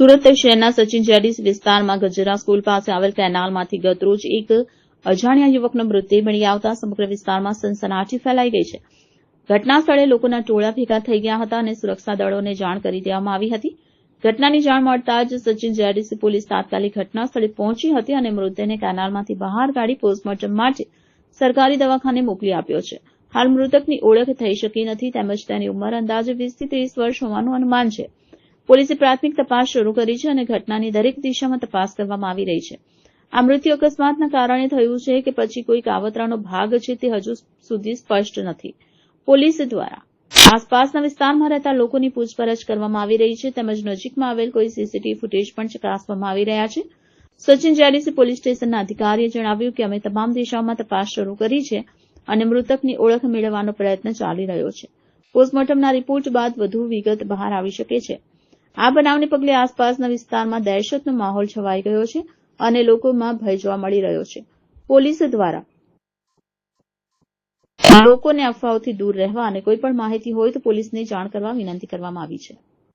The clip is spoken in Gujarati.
સુરત શહેરના સચિન જેડીસ વિસ્તારમાં ગજરા સ્કૂલ પાસે આવેલ કેનાલમાંથી ગતરોજ એક અજાણ્યા યુવકનો મૃતદેહ મળી આવતા સમગ્ર વિસ્તારમાં સનસનાટી ફેલાઈ ગઈ છે. ઘટના સ્થળે લોકોના ટોળા ભેગા થઈ ગયા હતા અને સુરક્ષા દળોને જાણ કરી દેવામાં આવી હતી. ઘટનાની જાણ મળતા જ સચિન જેડીસી પોલીસ તાત્કાલિક ઘટના સ્થળે પહોંચી હતી અને મૃતદેહને કેનાલમાંથી બહાર કાઢી પોસ્ટમોર્ટમ માટે સરકારી દવાખાને મોકલી આપ્યો છે. હાલ મૃતકની ઓળખ થઈ શકી નથી, તેમજ તેની ઉંમર અંદાજે વીસથી ત્રીસ વર્ષ હોવાનું અનુમાન છે. પોલીસે પ્રાથમિક તપાસ શરૂ કરી છે અને ઘટનાની દરેક દિશામાં તપાસ કરવામાં આવી રહી છે. આ મૃત્યુ અકસ્માતના કારણે થયું છે કે પછી કોઈ કાવતરાનો ભાગ છે તે હજુ સુધી સ્પષ્ટ નથી. પોલીસ દ્વારા આસપાસના વિસ્તારમાં રહેતા લોકોની પૂછપરછ કરવામાં આવી રહી છે તેમજ નજીકમાં આવેલ કોઈ સીસીટીવી ફૂટેજ પણ ચકાસવામાં આવી રહ્યા છે. સચિન જેરીસી પોલીસ સ્ટેશનના અધિકારીએ જણાવ્યું કે અમે તમામ દિશાઓમાં તપાસ શરૂ કરી છે અને મૃતકની ઓળખ મેળવવાનો પ્રયત્ન ચાલી રહ્યો છે. પોસ્ટમોર્ટમના રિપોર્ટ બાદ વધુ વિગત બહાર આવી શકે છે. આ બનાવને પગલે આસપાસના વિસ્તારમાં દહેશતનો માહોલ છવાઈ ગયો છે અને લોકોમાં ભય જોવા મળી રહ્યો છે. પોલીસ દ્વારા લોકોને અફવાઓથી દૂર રહેવા અને કોઈ પણ માહિતી હોય તો પોલીસને જાણ કરવા વિનંતી કરવામાં આવી છે.